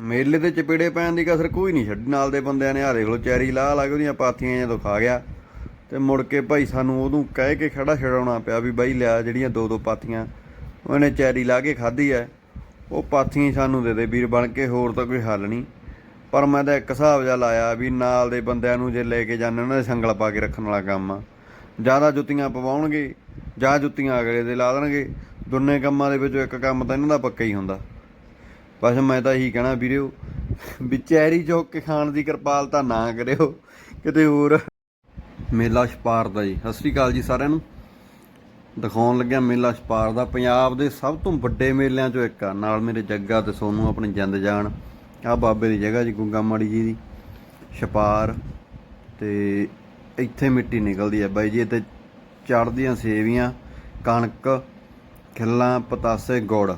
ਮੇਲੇ ਤੇ ਚਪੇੜੇ ਪੈਣ ਦੀ ਕਸਰ ਕੋਈ ਨਹੀਂ ਛੱਡੀ। ਨਾਲ ਦੇ ਬੰਦਿਆਂ ਨੇ ਆ ਦੇਖ ਲੋ ਚੈਰੀ ਲਾਹ ਲਾ ਕੇ ਉਹਦੀਆਂ ਪਾਥੀਆਂ ਜਦੋਂ ਖਾ ਗਿਆ ਤੇ ਮੁੜ ਕੇ ਭਾਈ ਸਾਨੂੰ ਉਹਨੂੰ ਕਹਿ ਕੇ ਖੜਾ ਛਡਾਉਣਾ ਪਿਆ ਵੀ ਬਾਈ ਲਿਆ ਜਿਹੜੀਆਂ ਦੋ ਦੋ ਪਾਥੀਆਂ। ਉਹਨੇ ਚੈਰੀ ਲਾ ਕੇ ਖਾਧੀ ਐ। ਉਹ ਪਾਥੀਆਂ ਹੀ ਸਾਨੂੰ ਦੇ ਦੇ ਵੀਰ ਬਣ ਕੇ, ਹੋਰ ਤਾਂ ਕੋਈ ਹੱਲ ਨਹੀਂ। ਪਰ ਮੈਂ ਤਾਂ ਇੱਕ ਹਿਸਾਬ ਜਿਹਾ ਲਾਇਆ ਵੀ ਨਾਲ ਦੇ ਬੰਦਿਆਂ ਨੂੰ ਜੇ ਲੈ ਕੇ ਜਾਂਦੇ, ਉਹਨਾਂ ਦੇ ਸੰਗਲ ਪਾ ਕੇ ਰੱਖਣ ਵਾਲਾ ਕੰਮ ਆ। ਜ਼ਿਆਦਾ ਜੁੱਤੀਆਂ ਪਵਾਉਣਗੇ, ਜਾਂ ਜੁੱਤੀਆਂ ਅਗਲੇ ਦੇ ਲਾ ਦੇਣਗੇ। ਦੋਨੇ ਕੰਮਾਂ ਦੇ ਵਿੱਚੋਂ ਇੱਕ ਕੰਮ ਤਾਂ ਇਹਨਾਂ ਦਾ ਪੱਕਾ ਹੀ ਹੁੰਦਾ। ਬਸ ਮੈਂ ਤਾਂ ਇਹੀ ਕਹਿਣਾ ਵੀਰਿਓ ਵਿਚੈਰੀ ਚੌਕ ਕੇ ਖਾਣ ਦੀ ਕਿਰਪਾਲਤਾ ਨਾ ਕਰਿਓ, ਕਿਤੇ ਹੋਰ। ਮੇਲਾ ਛਪਾਰ ਦਾ ਜੀ। ਸਤਿ ਸ੍ਰੀ ਅਕਾਲ ਜੀ ਸਾਰਿਆਂ ਨੂੰ। ਦਿਖਾਉਣ ਲੱਗਿਆ ਮੇਲਾ ਛਪਾਰ ਦਾ। ਪੰਜਾਬ ਦੇ ਸਭ ਤੋਂ ਵੱਡੇ ਮੇਲਿਆਂ ਚੋਂ ਇੱਕ ਆ। ਨਾਲ ਮੇਰੇ ਜੱਗਾ ਤੇ ਸੋਨੂੰ ਆਪਣੀ ਜਿੰਦ ਜਾਣ ਆ ਬਾਬੇ ਦੀ ਜਗ੍ਹਾ ਜੀ, ਗੁੱਗਾ ਮਾੜੀ ਜੀ ਦੀ। ਛਪਾਰ। ਤੇ ਇੱਥੇ ਮਿੱਟੀ ਨਿਕਲਦੀ ਹੈ ਬਾਈ ਜੀ। ਇੱਥੇ ਚੜਦੀਆਂ ਸੇਵੀਆਂ, ਕਣਕ, ਖਿੱਲਾਂ, ਪਤਾਸੇ, ਗੁੜ।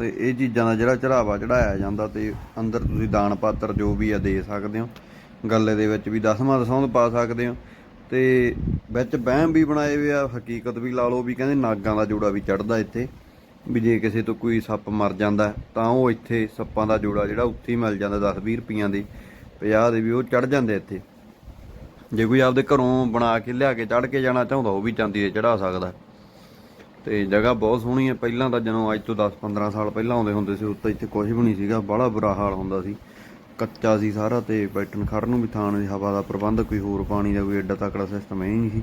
ਤੇ ਇਹ ਚੀਜ਼ਾਂ ਦਾ ਜਿਹੜਾ ਚੜਾਵਾ ਚੜਾਇਆ ਜਾਂਦਾ ਤੇ ਅੰਦਰ ਤੁਸੀਂ ਦਾਨ ਪਾਤਰ ਜੋ ਵੀ ਆ ਦੇ ਸਕਦੇ ਹੋ। ਗੱਲੇ ਦੇ ਵਿੱਚ ਵੀ ਦਸਵਾਂ ਦਸੌਂਦ ਪਾ ਸਕਦੇ ਹੋ। ਤੇ ਵਿੱਚ ਬਹਿਮ ਵੀ ਬਣਾਏ ਹੋਏ ਆ, ਹਕੀਕਤ ਵੀ ਲਾ ਲਓ ਵੀ ਕਹਿੰਦੇ ਨਾਗਾਂ ਦਾ ਜੋੜਾ ਵੀ ਚੜਦਾ ਇੱਥੇ। ਵੀ ਜੇ ਕਿਸੇ ਤੋਂ ਕੋਈ ਸੱਪ ਮਰ ਜਾਂਦਾ, ਤਾਂ ਉਹ ਇੱਥੇ ਸੱਪਾਂ ਦਾ ਜੋੜਾ ਜਿਹੜਾ ਉੱਥੇ ਹੀ ਮਿਲ ਜਾਂਦਾ 10 20 ਰੁਪਈਆਂ ਦੇ 50 ਦੇ ਵੀ ਉਹ ਚੜ ਜਾਂਦੇ ਇੱਥੇ। ਜੇ ਕੋਈ ਆਪਦੇ ਘਰੋਂ ਬਣਾ ਕੇ ਲਿਆ ਕੇ ਚੜ ਕੇ ਜਾਣਾ ਚਾਹੁੰਦਾ, ਉਹ ਵੀ ਚਾਂਦੀ ਦੇ ਚੜਾ ਸਕਦਾ। ਤੇ ਜਗ੍ਹਾ ਬਹੁਤ ਸੋਹਣੀ ਹੈ। ਪਹਿਲਾਂ ਤਾਂ ਜਦੋਂ ਅੱਜ ਤੋਂ 10-15 ਸਾਲ ਪਹਿਲਾਂ ਆਉਂਦੇ ਹੁੰਦੇ ਸੀ ਉੱਤੇ ਇੱਥੇ ਕੁਝ ਵੀ ਨਹੀਂ ਸੀਗਾ। ਬੜਾ ਬੁਰਾ ਹਾਲ ਹੁੰਦਾ ਸੀ। ਕੱਚਾ ਸੀ ਸਾਰਾ ਤੇ ਬੈਠਣ ਖੜਨ ਨੂੰ ਵੀ ਥਾਂ ਨਹੀਂ ਹਵਾ ਦਾ ਪ੍ਰਬੰਧ, ਕੋਈ ਹੋਰ ਪਾਣੀ ਦਾ ਕੋਈ ਐਡਾ ਤਕੜਾ ਸਿਸਟਮ ਹੈ ਨਹੀਂ ਸੀ।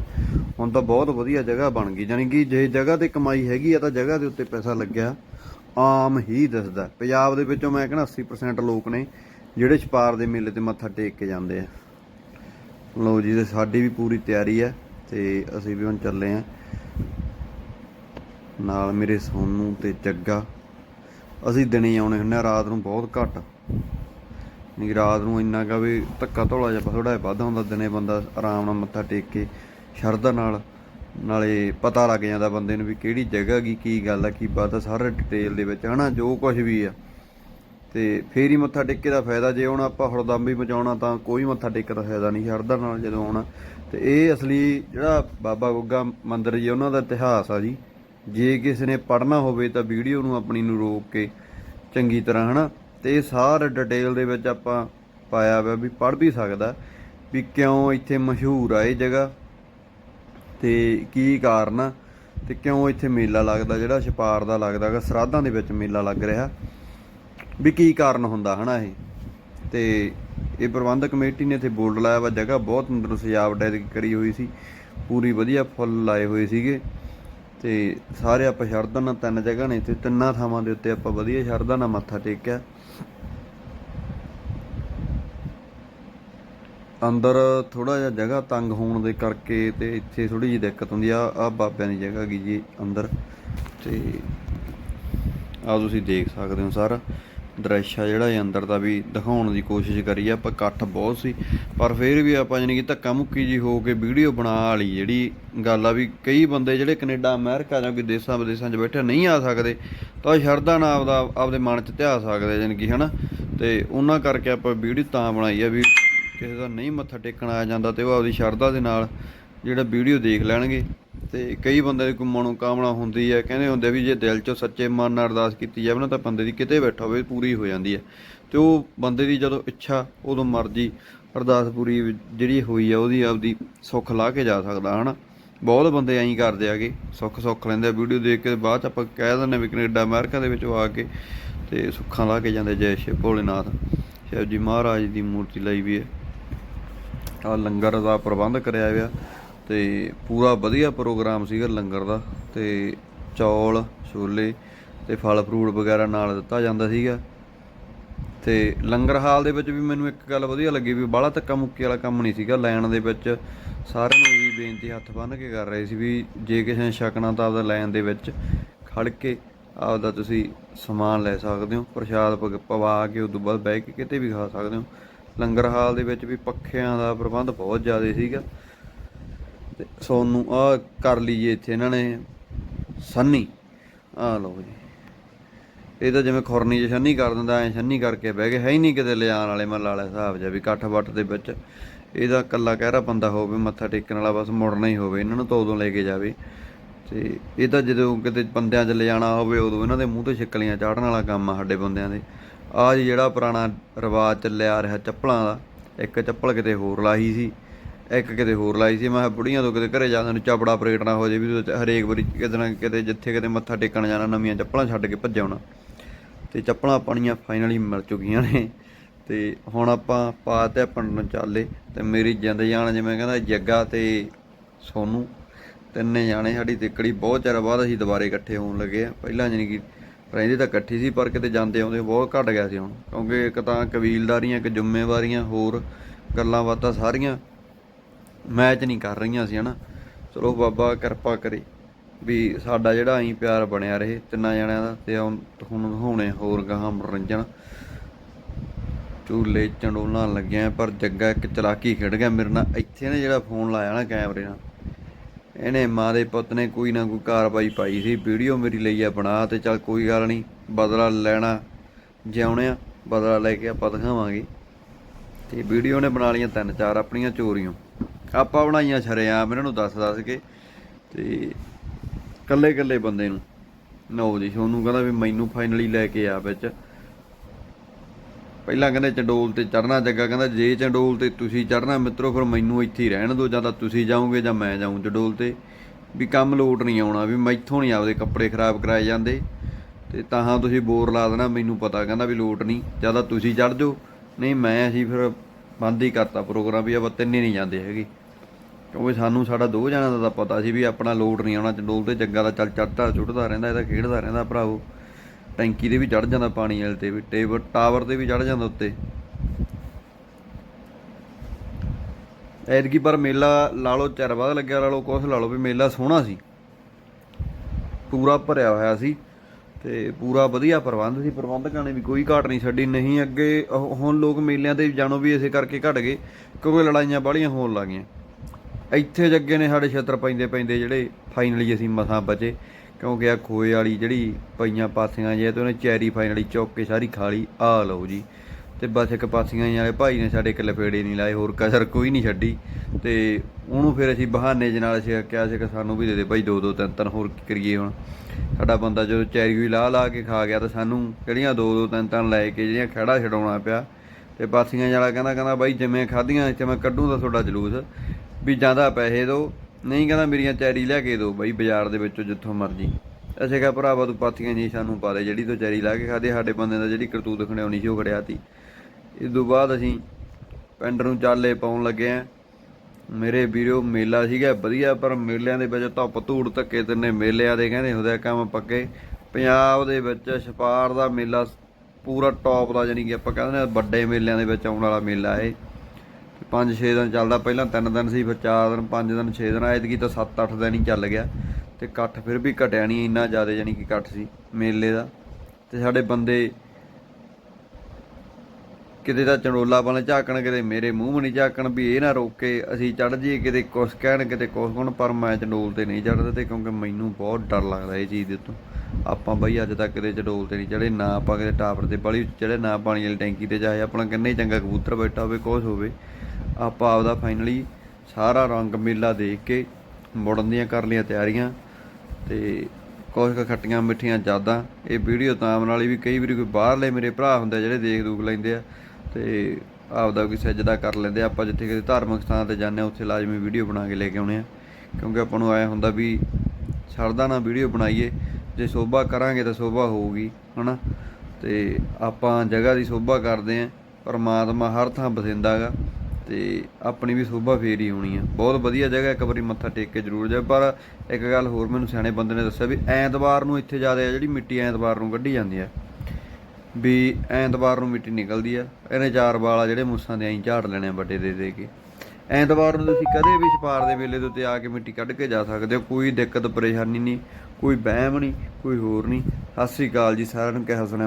ਹੁਣ ਤਾਂ ਬਹੁਤ ਵਧੀਆ ਜਗ੍ਹਾ ਬਣ ਗਈ। ਯਾਨੀ ਕਿ ਜੇ ਜਗ੍ਹਾ ਤੇ ਕਮਾਈ ਹੈਗੀ ਆ ਤਾਂ ਜਗ੍ਹਾ ਦੇ ਉੱਤੇ ਪੈਸਾ ਲੱਗਿਆ। ਆਮ ਹੀ ਦਿਸਦਾ। ਪੰਜਾਬ ਦੇ ਵਿੱਚੋਂ ਮੈਂ ਕਹਿੰਦਾ 80% ਲੋਕ ਨੇ ਜਿਹੜੇ ਛਪਾਰ ਦੇ ਮੇਲੇ ਤੇ ਮੱਥਾ ਟੇਕ ਕੇ ਜਾਂਦੇ ਆ। ਲਓ ਜੀ, ਤੇ ਸਾਡੀ ਵੀ ਪੂਰੀ ਤਿਆਰੀ ਹੈ ਤੇ ਅਸੀਂ ਵੀ ਹੁਣ ਚੱਲੇ ਆ। ਨਾਲ ਮੇਰੇ ਸੋਨੂੰ ਤੇ ਜੱਗਾ। ਅਸੀਂ ਦਿਨੇ ਆਉਣੇ ਹੁੰਦੇ ਆ ਰਾਤ ਨੂੰ ਬਹੁਤ ਘੱਟ। ਨਹੀਂ ਰਾਤ ਨੂੰ ਇੰਨਾ ਕਾ ਵੀ ਧੱਕਾ ਧੋਲਾ ਜਿਹਾ ਥੋੜਾ ਜਿਹਾ ਵੱਧ ਹੁੰਦਾ, ਦਿਨੇ ਬੰਦਾ ਆਰਾਮ ਨਾਲ ਮੱਥਾ ਟੇਕ ਕੇ ਸ਼ਰਧਾ ਨਾਲ, ਨਾਲੇ ਪਤਾ ਲੱਗ ਜਾਂਦਾ ਬੰਦੇ ਨੂੰ ਵੀ ਕਿਹੜੀ ਜਗ੍ਹਾ ਕੀ ਕੀ ਗੱਲ ਆ, ਕੀ ਬਾਤ ਆ, ਸਾਰਾ ਡਿਟੇਲ ਦੇ ਵਿੱਚ, ਹਨਾ, ਜੋ ਕੁਝ ਵੀ ਆ। ਤੇ ਫੇਰ ਹੀ ਮੱਥਾ ਟੇਕੇ ਦਾ ਫਾਇਦਾ, ਜੇ ਹੁਣ ਆਪਾਂ ਹੜਦੰਬੀ ਮਚਾਉਣਾ ਤਾਂ ਕੋਈ ਮੱਥਾ ਟੇਕਣ ਦਾ ਫਾਇਦਾ ਨਹੀਂ, ਸ਼ਰਧਾ ਨਾਲ ਜਦੋਂ ਆਉਣਾ। ਤੇ ਇਹ ਅਸਲੀ ਜਿਹੜਾ ਬਾਬਾ ਗੁੱਗਾ ਮੰਦਿਰ ਜੀ, ਉਹਨਾਂ ਦਾ ਇਤਿਹਾਸ ਆ ਜੀ। ਜੇ ਕਿਸੇ ਨੇ ਪੜ੍ਹਨਾ ਹੋਵੇ ਤਾਂ ਵੀਡੀਓ ਨੂੰ ਆਪਣੀ ਨੂੰ ਰੋਕ ਕੇ ਚੰਗੀ ਤਰ੍ਹਾਂ, ਹਨਾ? ਤੇ ਇਹ ਸਾਰਾ ਡਿਟੇਲ ਦੇ ਵਿੱਚ ਆਪਾਂ ਪਾਇਆ ਹੋਇਆ ਵੀ ਪੜ੍ਹ ਵੀ ਸਕਦਾ ਵੀ ਕਿਉਂ ਇੱਥੇ ਮਸ਼ਹੂਰ ਆ ਇਹ ਜਗ੍ਹਾ ਤੇ ਕੀ ਕਾਰਨ ਆ ਤੇ ਕਿਉਂ ਇੱਥੇ ਮੇਲਾ ਲੱਗਦਾ, ਜਿਹੜਾ ਛਪਾਰ ਦਾ ਲੱਗਦਾਗਾ ਸਰਾਧਾਂ ਦੇ ਵਿੱਚ ਮੇਲਾ ਲੱਗ ਰਿਹਾ ਵੀ ਕੀ ਕਾਰਨ ਹੁੰਦਾ, ਹਨਾ ਇਹ? ਤੇ ਇਹ ਪ੍ਰਬੰਧਕ ਕਮੇਟੀ ਨੇ ਇੱਥੇ ਬੋਰਡ ਲਾਇਆ ਵਾ, ਜਗ੍ਹਾ ਬਹੁਤ ਅੰਦਰੋਂ ਸਜਾਵਟ ਕਰੀ ਹੋਈ ਸੀ, ਪੂਰੀ ਵਧੀਆ ਫੁੱਲ ਲਾਏ ਹੋਏ ਸੀਗੇ। ਤੇ ਸਾਰੇ ਆਪਾਂ ਸ਼ਰਧਾ ਨਾਲ ਤਿੰਨ ਜਗ੍ਹਾ ਨੇ ਤੇ ਤਿੰਨਾਂ ਥਾਵਾਂ ਦੇ ਉੱਤੇ ਆਪਾਂ ਵਧੀਆ ਸ਼ਰਧਾ ਨਾਲ ਮੱਥਾ ਟੇਕਿਆ। ਅੰਦਰ ਥੋੜਾ ਜਿਹਾ ਜਗ੍ਹਾ ਤੰਗ ਹੋਣ ਦੇ ਕਰਕੇ ਤੇ ਇੱਥੇ ਥੋੜੀ ਜਿਹੀ ਦਿੱਕਤ ਹੁੰਦੀ ਆ ਆ ਬਾਬਿਆਂ ਦੀ ਜਗ੍ਹਾ ਗਈ ਜੀ ਅੰਦਰ। ਤੇ ਆ ਤੁਸੀਂ ਦੇਖ ਸਕਦੇ ਹੋ ਸਾਰਾ। ਦ੍ਰਿਸ਼ ਆ ਜਿਹੜਾ ਇਹ ਅੰਦਰ ਦਾ ਵੀ ਦਿਖਾਉਣ ਦੀ ਕੋਸ਼ਿਸ਼ ਕਰੀ ਆਪਾਂ ਇਕੱਠ ਬਹੁਤ ਸੀ। ਪਰ ਫਿਰ ਵੀ ਆਪਾਂ ਜਾਨੀ ਕਿ ਧੱਕਾ ਮੁੱਕੀ ਜੀ ਹੋ ਕੇ ਵੀਡੀਓ ਬਣਾ ਲਈ ਜਿਹੜੀ ਗੱਲ ਆ ਵੀ ਕਈ ਬੰਦੇ ਜਿਹੜੇ ਕੈਨੇਡਾ, ਅਮਰੀਕਾ ਜਾਂ ਕੋਈ ਦੇਸਾਂ ਵਿਦੇਸਾਂ 'ਚ ਬੈਠੇ ਨਹੀਂ ਆ ਸਕਦੇ, ਤਾਂ ਉਹ ਸ਼ਰਧਾ ਨਾਲ ਆਪਦਾ, ਆਪਦੇ ਮਨ 'ਚ ਧਿਆ ਸਕਦੇ ਜਾਨੀ ਕਿ ਹਨਾ। ਤੇ ਉਹਨਾਂ ਕਰਕੇ ਆਪਾਂ ਵੀਡੀਓ ਤਾਂ ਬਣਾਈ ਆ ਵੀ ਕਿਸੇ ਦਾ ਨਹੀਂ ਮੱਥਾ ਟੇਕਣ ਆ ਜਾਂਦਾ ਤੇ ਉਹ ਆਪਦੀ ਸ਼ਰਧਾ ਦੇ ਨਾਲ ਜਿਹੜਾ ਵੀਡੀਓ ਦੇਖ ਲੈਣਗੇ। ਤੇ ਕਈ ਬੰਦੇ ਦੀ ਕੋਈ ਮਨੋਕਾਮਨਾ ਹੁੰਦੀ ਹੈ, ਕਹਿੰਦੇ ਹੁੰਦੇ ਵੀ ਜੇ ਦਿਲ ਚੋਂ ਸੱਚੇ ਮਨ ਨਾਲ ਅਰਦਾਸ ਕੀਤੀ ਜਾਵੇ ਨਾ ਤਾਂ ਬੰਦੇ ਦੀ ਕਿਤੇ ਬੈਠਾ ਹੋਵੇ, ਪੂਰੀ ਹੋ ਜਾਂਦੀ ਹੈ। ਤੇ ਉਹ ਬੰਦੇ ਦੀ ਜਦੋਂ ਇੱਛਾ, ਉਦੋਂ ਮਰਜ਼ੀ ਅਰਦਾਸ ਪੂਰੀ ਜਿਹੜੀ ਹੋਈ ਆ, ਉਹਦੀ ਆਪਦੀ ਸੁੱਖ ਲਾ ਕੇ ਜਾ ਸਕਦਾ, ਹਨਾ? ਬਹੁਤ ਬੰਦੇ ਐਂ ਕਰਦੇ ਆਗੇ ਸੁੱਖ ਸੁੱਖ ਲੈਂਦੇ ਆ। ਵੀਡੀਓ ਦੇਖ ਕੇ ਬਾਅਦ ਚ ਆਪਾਂ ਕਹਿ ਦਿੰਦੇ ਵੀ ਕੈਨੇਡਾ, ਅਮਰੀਕਾ ਦੇ ਵਿੱਚ ਉਹ ਆ ਕੇ ਤੇ ਸੁੱਖਾਂ ਲਾ ਕੇ ਜਾਂਦੇ ਜੈ ਸ਼ਿਵ ਭੋਲੇਨਾਥ। ਸ਼ਿਵ ਜੀ ਮਹਾਰਾਜ ਦੀ ਮੂਰਤੀ ਲਈ ਵੀ ਹੈ ਆ ਲੰਗਰ ਦਾ ਪ੍ਰਬੰਧ ਕਰਿਆ ਹੋਇਆ। ਤੇ ਪੂਰਾ ਵਧੀਆ ਪ੍ਰੋਗਰਾਮ ਸੀਗਾ ਲੰਗਰ ਦਾ ਤੇ ਚੌਲ, ਛੋਲੇ ਤੇ ਫਲ ਫਰੂਟ ਵਗੈਰਾ ਨਾਲ ਦਿੱਤਾ ਜਾਂਦਾ ਸੀਗਾ। ਤੇ ਲੰਗਰ ਹਾਲ ਦੇ ਵਿੱਚ ਵੀ ਮੈਨੂੰ ਇੱਕ ਗੱਲ ਵਧੀਆ ਲੱਗੀ ਵੀ ਬਾਹਲਾ ਧੱਕਾ ਮੁੱਕੀ ਵਾਲਾ ਕੰਮ ਨਹੀਂ ਸੀਗਾ। ਲਾਈਨ ਦੇ ਵਿੱਚ ਸਾਰਿਆਂ ਨੂੰ ਇਹ ਬੇਨਤੀ ਹੱਥ ਬੰਨ੍ਹ ਕੇ ਕਰ ਰਹੇ ਸੀ ਵੀ ਜੇ ਕਿਸੇ ਨੇ ਛਕਣਾ ਤਾਂ ਆਪਦਾ ਲਾਈਨ ਦੇ ਵਿੱਚ ਖੜ ਕੇ ਆਪਦਾ ਤੁਸੀਂ ਸਮਾਨ ਲੈ ਸਕਦੇ ਹੋ, ਪ੍ਰਸ਼ਾਦ ਪਵਾ ਕੇ ਉਦੋਂ ਬਾਅਦ ਬਹਿ ਕੇ ਕਿਤੇ ਵੀ ਖਾ ਸਕਦੇ ਹੋ। ਲੰਗਰ ਹਾਲ ਦੇ ਵਿੱਚ ਵੀ ਪੱਖਿਆਂ ਦਾ ਪ੍ਰਬੰਧ ਬਹੁਤ ਜ਼ਿਆਦਾ ਸੀਗਾ। ਤੇ। ਸੋਨੂੰ ਆ ਕਰ ਲਈਏ ਇੱਥੇ ਇਹਨਾਂ ਨੇ ਸੰਨੀ। ਆ ਲਓ ਜੀ। ਇਹ ਤਾਂ ਜਿਵੇਂ ਖੁਰਨੀ ਚ ਛੰਨੀ ਕਰ ਦਿੰਦਾ, ਐ ਛੰਨੀ ਕਰਕੇ ਬਹਿ ਗਏ ਹੈ ਹੀ ਨਹੀਂ ਕਿਤੇ ਲਿਜਾਣ ਵਾਲੇ ਮੱਲ ਵਾਲੇ ਹਿਸਾਬ ਜਿਹਾ ਵੀ ਇਕੱਠ ਵੱਟ ਦੇ ਵਿੱਚ। ਇਹਦਾ ਕੱਲਾ ਕਹਿਰਾ ਬੰਦਾ ਹੋਵੇ, ਮੱਥਾ ਟੇਕਣ ਵਾਲਾ ਬਸ ਮੁੜਨਾ ਹੀ ਹੋਵੇ, ਇਹਨਾਂ ਨੂੰ ਤਾਂ ਉਦੋਂ ਲੈ ਕੇ ਜਾਵੇ। ਤੇ ਇਹ ਤਾਂ ਜਦੋਂ ਕਿਤੇ ਬੰਦਿਆਂ 'ਚ ਲਿਜਾਣਾ ਹੋਵੇ, ਉਦੋਂ ਇਹਨਾਂ ਦੇ ਮੂੰਹ ਤੇ ਛਿੱਕਲੀਆਂ ਚਾੜਨ ਵਾਲਾ ਕੰਮ ਆ ਸਾਡੇ ਬੰਦਿਆਂ ਦੇ। ਆ ਜਿਹੜਾ ਪੁਰਾਣਾ ਰਿਵਾਜ ਚੱਲਿਆ ਰਿਹਾ ਚੱਪਲਾਂ ਦਾ, ਇੱਕ ਚੱਪਲ ਕਿਤੇ ਹੋਰ ਲਾਹੀ ਸੀ। ਇੱਕ ਕਿਤੇ ਹੋਰ ਲਾਈ ਸੀ, ਮੈਂ ਕਿਹਾ ਬੁੜੀਆਂ ਤੋਂ ਕਿਤੇ ਘਰੇ ਜਾਂਦੇ ਨੂੰ ਚਪੜਾ ਪਰੇਡ ਨਾ ਹੋ ਜੇ ਵੀ ਹਰੇਕ ਵਾਰੀ ਕਿਤੇ ਨਾ ਕਿਤੇ ਜਿੱਥੇ ਕਿਤੇ ਮੱਥਾ ਟੇਕਣ ਜਾਣਾ, ਨਵੀਆਂ ਚੱਪਲਾਂ ਛੱਡ ਕੇ ਭੱਜ ਆਉਣਾ। ਤੇ ਚੱਪਲਾਂ ਆਪਣੀਆਂ ਫਾਈਨਲੀ ਮਿਲ ਚੁੱਕੀਆਂ ਨੇ। ਤੇ ਹੁਣ ਆਪਾਂ ਪਾ ਤੇ ਪਿੰਡ ਨੂੰ ਚੱਲੇ ਤੇ ਮੇਰੀ ਜਿੰਦ ਜਾਨ ਜਿਵੇਂ ਕਹਿੰਦਾ ਜੱਗਾ ਤੇ ਸੋਨੂ, ਤਿੰਨੇ ਜਾਣੇ ਸਾਡੀ ਤਿੱਕੜੀ ਬਹੁਤ ਚਿਰ ਬਾਅਦ ਅਸੀਂ ਦੁਬਾਰੇ ਇਕੱਠੇ ਹੋਣ ਲੱਗੇ ਆ। ਪਹਿਲਾਂ ਜਾਨੀ ਕਿ ਰਹਿੰਦੇ ਤਾਂ ਇਕੱਠੀ ਸੀ, ਪਰ ਕਿਤੇ ਜਾਂਦੇ ਆਉਂਦੇ ਬਹੁਤ ਘਟ ਗਿਆ ਸੀ ਹੁਣ। ਕਿਉਂਕਿ ਇੱਕ ਤਾਂ ਕਬੀਲਦਾਰੀਆਂ, ਇੱਕ ਜ਼ਿੰਮੇਵਾਰੀਆਂ, ਹੋਰ ਗੱਲਾਂ ਬਾਤਾਂ ਸਾਰੀਆਂ ਮੈਚ ਨਹੀਂ ਕਰ ਰਹੀਆਂ ਸੀ ਹਨਾ। ਚਲੋ ਬਾਬਾ ਕਿਰਪਾ ਕਰੇ ਵੀ ਸਾਡਾ ਜਿਹੜਾ ਐਂ ਪਿਆਰ ਬਣਿਆ ਰਹੇ, ਤਿੰਨਾਂ ਜਣਿਆਂ ਦਾ ਤੇ ਹੁਣ ਹੁਣ ਹੋਣੇ ਹੋਰ ਗਾਹਾਂ ਮਨੋਰੰਜਨ। ਝੂਲੇ ਚੰਡੋਲਾਂ ਲੱਗਿਆ, ਪਰ ਜੱਗਾ ਇੱਕ ਚਲਾਕੀ ਖੇਡ ਗਿਆ ਮੇਰੇ ਨਾਲ। ਇੱਥੇ ਨੇ ਜਿਹੜਾ ਫੋਨ ਲਾਇਆ ਨਾ ਕੈਮਰੇ ਨਾਲ, ਇਹਨੇ ਮਾਂ ਦੇ ਪੁੱਤ ਨੇ ਕੋਈ ਨਾ ਕੋਈ ਕਾਰਵਾਈ ਪਾਈ ਸੀ। ਵੀਡੀਓ ਮੇਰੀ ਲਈ ਆ ਬਣਾ ਤੇ ਚੱਲ ਕੋਈ ਗੱਲ ਨਹੀਂ, ਬਦਲਾ ਲੈਣਾ ਜਿਉਣਿਆ, ਬਦਲਾ ਲੈ ਕੇ ਆਪਾਂ ਦਿਖਾਵਾਂਗੇ। ਤੇ ਵੀਡੀਓ ਨੇ ਬਣਾ ਲਈਆਂ ਤਿੰਨ ਚਾਰ ਆਪਣੀਆਂ ਚੋਰੀਆਂ। ਆਪਾਂ ਬਣਾਈਆਂ ਛਰੇਆਮ ਇਹਨਾਂ ਨੂੰ ਦੱਸ ਦੱਸ ਕੇ ਤੇ ਕੱਲੇ ਕੱਲੇ ਬੰਦੇ ਨੂੰ। ਨੋ ਜੀ ਸੋਨੂੰ ਕਹਿੰਦਾ ਵੀ ਮੈਨੂੰ ਫਾਈਨਲੀ ਲੈ ਕੇ ਆ ਵਿੱਚ। ਪਹਿਲਾਂ ਕਹਿੰਦੇ ਚੰਡੋਲ ਤੇ ਚੜਨਾ ਜੱਗਾ, ਕਹਿੰਦਾ ਜੇ ਚੰਡੋਲ ਤੇ ਤੁਸੀਂ ਚੜਨਾ ਮਿੱਤਰੋ, ਫਿਰ ਮੈਨੂੰ ਇੱਥੇ ਹੀ ਰਹਿਣ ਦਿਓ ਜਾਂ ਤਾਂ ਤੁਸੀਂ ਜਾਓਗੇ ਜਾਂ ਮੈਂ ਜਾਊਂ ਚੰਡੋਲ ਤੇ। ਵੀ ਕੰਮ ਲੋਟ ਨਹੀਂ ਆਉਣਾ, ਵੀ ਮੈਥੋਂ ਨਹੀਂ ਆਪਦੇ ਕੱਪੜੇ ਖਰਾਬ ਕਰਾਏ ਜਾਂਦੇ। ਤੇ ਹਾਂ ਤੁਸੀਂ ਬੋਰ ਲਾ ਦੇਣਾ, ਮੈਨੂੰ ਪਤਾ, ਕਹਿੰਦਾ ਵੀ ਲੋਟ ਨਹੀਂ, ਜਾਂ ਤਾਂ ਤੁਸੀਂ ਚੜ ਜਾਓ। ਨਹੀਂ, ਮੈਂ ਅਸੀਂ ਫਿਰ ਬੰਦ ਹੀ ਕਰਤਾ ਪ੍ਰੋਗਰਾਮ ਵੀ, ਆਪਾਂ ਹੀ ਨਹੀਂ ਜਾਂਦੇ ਹੈਗੇ। ਕਿਉਂਕਿ ਸਾਨੂੰ ਸਾਡਾ ਦੋ ਜਣਾਂ ਦਾ ਤਾਂ ਪਤਾ ਸੀ ਵੀ ਆਪਣਾ ਲੋਡ ਨਹੀਂ ਆਉਣਾ ਚੰਡੋਲ ਤੇ ਜੱਗਾ ਦਾ ਚੱਲ ਚੜਦਾ ਚੁੱਟਦਾ ਰਹਿੰਦਾ, ਇਹਦਾ ਖੇਡਦਾ ਰਹਿੰਦਾ ਭਰਾਵੋ। ਟੈਂਕੀ ਦੇ ਵੀ ਚੜ ਜਾਂਦਾ ਪਾਣੀ ਵਾਲੇ ਤੇ ਵੀ, ਟੇਬਲ, ਟਾਵਰ ਤੇ ਵੀ ਚੜ ਜਾਂਦਾ ਉੱਤੇ। ਐਤਕੀ ਪਰ ਮੇਲਾ ਲਾ ਲਓ, ਚਿਰ ਬਾਅਦ ਲੱਗਿਆ, ਲਾ ਲਓ, ਕੁਛ ਲਾ ਲਓ ਵੀ ਮੇਲਾ ਸੋਹਣਾ ਸੀ। ਪੂਰਾ ਭਰਿਆ ਹੋਇਆ ਸੀ। ਤੇ ਪੂਰਾ ਵਧੀਆ ਪ੍ਰਬੰਧ ਸੀ। ਪ੍ਰਬੰਧਕਾਂ ਨੇ ਵੀ ਕੋਈ ਘਾਟ ਨਹੀਂ ਛੱਡੀ, ਨਹੀਂ ਅੱਗੇ ਹੁਣ ਲੋਕ ਮੇਲਿਆਂ ਤੇ ਜਾਣੋ ਵੀ ਇਸੇ ਕਰਕੇ ਘਟ ਗਏ, ਕਿਉਂਕਿ ਲੜਾਈਆਂ ਬਾਹਲੀਆਂ ਹੋਣ ਲੱਗੀਆਂ ਇੱਥੇ ਜੱਗੇ ਨੇ ਸਾਡੇ ਛੇਤਰ ਪੈਂਦੇ ਪੈਂਦੇ ਜਿਹੜੇ ਫਾਈਨਲੀ ਅਸੀਂ ਮਸਾਂ ਬਚੇ, ਕਿਉਂਕਿ ਆ ਖੋਏ ਵਾਲੀ ਜਿਹੜੀ ਪਈਆਂ ਪਾਸਿਆਂ ਜੇ ਤੇ ਉਹਨੇ ਚੈਰੀ ਫਾਈਨਲੀ ਚੌਕ ਕੇ ਸਾਰੀ ਖਾ ਲਈ ਆ ਲਓ ਜੀ। ਤੇ ਬਸ ਇੱਕ ਪਾਸੀਆਂ ਵਾਲੇ ਭਾਈ ਨੇ ਸਾਡੇ ਇੱਕ ਲਫੇੜੇ ਨਹੀਂ ਲਾਏ, ਹੋਰ ਕਸਰ ਕੋਈ ਨਹੀਂ ਛੱਡੀ। ਤੇ ਉਹਨੂੰ ਫਿਰ ਅਸੀਂ ਬਹਾਨੇ ਦੇ ਨਾਲ ਅਸੀਂ ਕਿਹਾ ਸੀ ਕਿ ਸਾਨੂੰ ਵੀ ਦੇ ਦੇ ਭਾਈ ਦੋ ਦੋ, ਤਿੰਨ ਤਿੰਨ, ਹੋਰ ਕੀ ਕਰੀਏ ਹੁਣ। ਸਾਡਾ ਬੰਦਾ ਜਦੋਂ ਚੈਰੀ ਵੀ ਲਾ ਲਾ ਕੇ ਖਾ ਗਿਆ ਤਾਂ ਸਾਨੂੰ ਕਿਹੜੀਆਂ ਦੋ ਦੋ, ਤਿੰਨ ਤਿੰਨ ਲੈ ਕੇ ਜਿਹੜੀਆਂ ਖੜਾ ਛਡਾਉਣਾ ਪਿਆ। ਤੇ ਪਾਸੀਆਂ ਵਾਲਾ ਕਹਿੰਦਾ ਕਹਿੰਦਾ ਬਾਈ ਜਿਵੇਂ ਖਾਧੀਆਂ, ਇੱਥੇ ਮੈਂ ਕੱਢੂ ਤਾਂ ਤੁਹਾਡਾ ਜਲੂਸ। ਵੀ ਜ਼ਿਆਦਾ ਪੈਸੇ ਦਿਓ, ਨਹੀਂ ਕਹਿੰਦਾ ਮੇਰੀਆਂ ਚੈਰੀ ਲੈ ਕੇ ਦਿਓ ਬਾਈ ਬਾਜ਼ਾਰ ਦੇ ਵਿੱਚੋਂ ਜਿੱਥੋਂ ਮਰਜ਼ੀ। ਅਸੀਂ ਕਿਹਾ ਭਰਾਵਾ ਤੂੰ ਪਾਥੀਆਂ ਨਹੀਂ ਸਾਨੂੰ ਪਾ ਦੇ, ਜਿਹੜੀ ਤੂੰ ਚੈਰੀ ਲਾ ਕੇ ਖਾਦੇ ਸਾਡੇ ਬੰਦੇ ਦਾ ਜਿਹੜੀ ਕਰਤੂਤ ਖਣਿਆਉਣੀ ਸੀ ਉਹ ਖੜਿਆ ਤੀ। ਇਸ ਤੋਂ ਬਾਅਦ ਅਸੀਂ ਪਿੰਡ ਨੂੰ ਚਾਲੇ ਪਾਉਣ ਲੱਗੇ ਆ ਮੇਰੇ ਵੀਰੋ, ਮੇਲਾ ਸੀਗਾ, ਵਧੀਆ, ਪਰ ਮੇਲਿਆਂ ਦੇ ਵਿੱਚ ਧੁੱਪ ਧੂੜ ਧੱਕੇ ਤਿੰਨੇ ਮੇਲਿਆਂ ਦੇ, ਕਹਿੰਦੇ ਹੁੰਦੇ ਆ ਕੰਮ ਪੱਕੇ। ਪੰਜਾਬ ਦੇ ਵਿੱਚ ਛਪਾਰ ਦਾ ਮੇਲਾ ਪੂਰਾ ਟੌਪ ਦਾ ਜਾਨੀ ਕਿ ਆਪਾਂ ਕਹਿੰਦੇ ਨੇ ਵੱਡੇ ਮੇਲਿਆਂ ਦੇ ਵਿੱਚ ਆਉਣ ਵਾਲਾ ਮੇਲਾ ਇਹ। 5-6 ਦਿਨ ਚੱਲਦਾ, ਪਹਿਲਾਂ 3 ਦਿਨ ਸੀ, ਫਿਰ 4 ਦਿਨ 5 ਦਿਨ 6 ਦਿਨ, ਐਤਕੀ ਤਾਂ 7-8 ਦਿਨ ਹੀ ਚੱਲ ਗਿਆ। ਤੇ ਇਕੱਠ ਫਿਰ ਵੀ ਘਟਿਆ ਨਹੀਂ ਇੰਨਾ ਜ਼ਿਆਦਾ ਜਾਨੀ ਕਿ ਇਕੱਠ ਸੀ ਮੇਲੇ ਦਾ। ਤੇ ਸਾਡੇ ਬੰਦੇ ਕਿਤੇ ਤਾਂ ਚੰਡੋਲਾ ਵਾਲੇ ਝਾਕਣ, ਕਿਤੇ ਮੇਰੇ ਮੂੰਹ ਮਣੀ ਝਾਕਣ ਵੀ ਇਹ ਨਾ ਰੋਕੇ। ਅਸੀਂ ਚੜ ਜਾਈਏ ਕਿਤੇ ਕੁਛ ਕਹਿਣ, ਕਿਤੇ ਕੁਛ ਹੋਣ, ਪਰ ਮੈਂ ਚੰਡੋਲ ਤੇ ਨਹੀਂ ਚੜਦਾ ਤੇ ਕਿਉਂਕਿ ਮੈਨੂੰ ਬਹੁਤ ਡਰ ਲੱਗਦਾ ਇਹ ਚੀਜ਼ ਦੇ ਉੱਤੋਂ। ਆਪਾਂ ਬਈ ਅੱਜ ਤੱਕ ਕਿਤੇ ਚੰਡੋਲ ਤੇ ਨਹੀਂ ਚੜੇ ਨਾ ਆਪਾਂ ਕਿਤੇ ਟਾਵਰ ਤੇ ਬੜੀ ਚੜੇ ਨਾ ਪਾਣੀ ਵਾਲੀ ਟੈਂਕੀ ਤੇ ਜਾਏ। ਆਪਣਾ ਕਿੰਨੇ ਚੰਗਾ ਕਬੂਤਰ ਬੈਠਾ ਹੋਵੇ, ਕੁਛ ਹੋਵੇ। ਆਪਾਂ ਆਪਦਾ ਫਾਈਨਲੀ ਸਾਰਾ ਰੰਗ ਮੇਲਾ ਦੇਖ ਕੇ ਮੁੜਨ ਦੀਆਂ ਕਰ ਲਈਆਂ ਤਿਆਰੀਆਂ ਤੇ ਕੁਛ ਕੁ ਖੱਟੀਆਂ ਮਿੱਠੀਆਂ ਯਾਦਾਂ। ਇਹ ਵੀਡੀਓ ਤਾਂ ਬਣਾਲੀ ਵੀ ਕਈ ਵਾਰੀ ਕੋਈ ਬਾਹਰਲੇ ਮੇਰੇ ਭਰਾ ਹੁੰਦੇ ਆ ਜਿਹੜੇ ਦੇਖ ਦੂਖ ਲੈਂਦੇ ਆ। ਤੇ ਆਪਦਾ ਕੋਈ ਸਜਦਾ ਕਰ ਲੈਂਦੇ ਆਪਾਂ ਜਿੱਥੇ ਕਿਤੇ ਧਾਰਮਿਕ ਸਥਾਨ ਤੇ ਜਾਂਦੇ ਆ, ਉੱਥੇ ਲਾਜ਼ਮੀ ਵੀਡੀਓ ਬਣਾ ਕੇ ਲੈ ਕੇ ਆਉਣੇ ਆ। ਕਿਉਂਕਿ ਆਪਾਂ ਨੂੰ ਆਇਆ ਹੁੰਦਾ ਵੀ ਛੱਡਦਾ ਨਾ ਵੀਡੀਓ ਬਣਾਈਏ, ਜੇ ਸੋਭਾ ਕਰਾਂਗੇ ਤਾਂ ਸੋਭਾ ਹੋਊਗੀ, ਹਨਾ? ਤੇ ਆਪਾਂ ਜਗ੍ਹਾ ਦੀ ਸੋਭਾ ਕਰਦੇ ਆ, ਪਰਮਾਤਮਾ ਹਰ ਥਾਂ ਬਸਿੰਦਾ ਗਾ, ਤੇ ਆਪਣੀ ਵੀ ਸੋਭਾ ਫੇਰ ਹੀ ਹੋਣੀ ਆ। ਬਹੁਤ ਵਧੀਆ ਜਗ੍ਹਾ ਇੱਕ ਵਾਰੀ ਮੱਥਾ ਟੇਕ ਕੇ ਜ਼ਰੂਰ ਜਾਏ ਪਰ ਇੱਕ ਗੱਲ ਹੋਰ ਮੈਨੂੰ ਸਿਆਣੇ ਬੰਦੇ ਨੇ ਦੱਸਿਆ ਵੀ ਐਤਵਾਰ ਨੂੰ ਇੱਥੇ ਜ਼ਿਆਦਾ ਜਿਹੜੀ ਮਿੱਟੀ ਐਤਵਾਰ ਨੂੰ ਕੱਢੀ ਜਾਂਦੀ ਆ। ਵੀ ਐਤਵਾਰ ਨੂੰ ਮਿੱਟੀ ਨਿਕਲਦੀ ਆ। ਇਹਨੇ ਚਾਰ ਵਾਲਾ ਜਿਹੜੇ ਮੂਸਾਂ ਦੇ ਐਂ ਝਾੜ ਲੈਣੇ ਆ ਵੱਡੇ ਦੇ ਦੇ ਕੇ। ਐਤਵਾਰ ਨੂੰ ਤੁਸੀਂ ਕਦੇ ਵੀ ਛਪਾਰ ਦੇ ਵੇਲੇ ਦੇ ਉੱਤੇ ਆ ਕੇ ਮਿੱਟੀ ਕੱਢ ਕੇ ਜਾ ਸਕਦੇ ਹੋ। ਕੋਈ ਦਿੱਕਤ, ਪਰੇਸ਼ਾਨੀ ਨਹੀਂ, ਕੋਈ ਵਹਿਮ ਨਹੀਂ, ਕੋਈ ਹੋਰ ਨਹੀਂ। ਸਤਿ ਸ੍ਰੀ ਅਕਾਲ ਜੀ, ਸਾਰਿਆਂ ਨੂੰ ਕਿਹਾ ਸੁਣਿਆ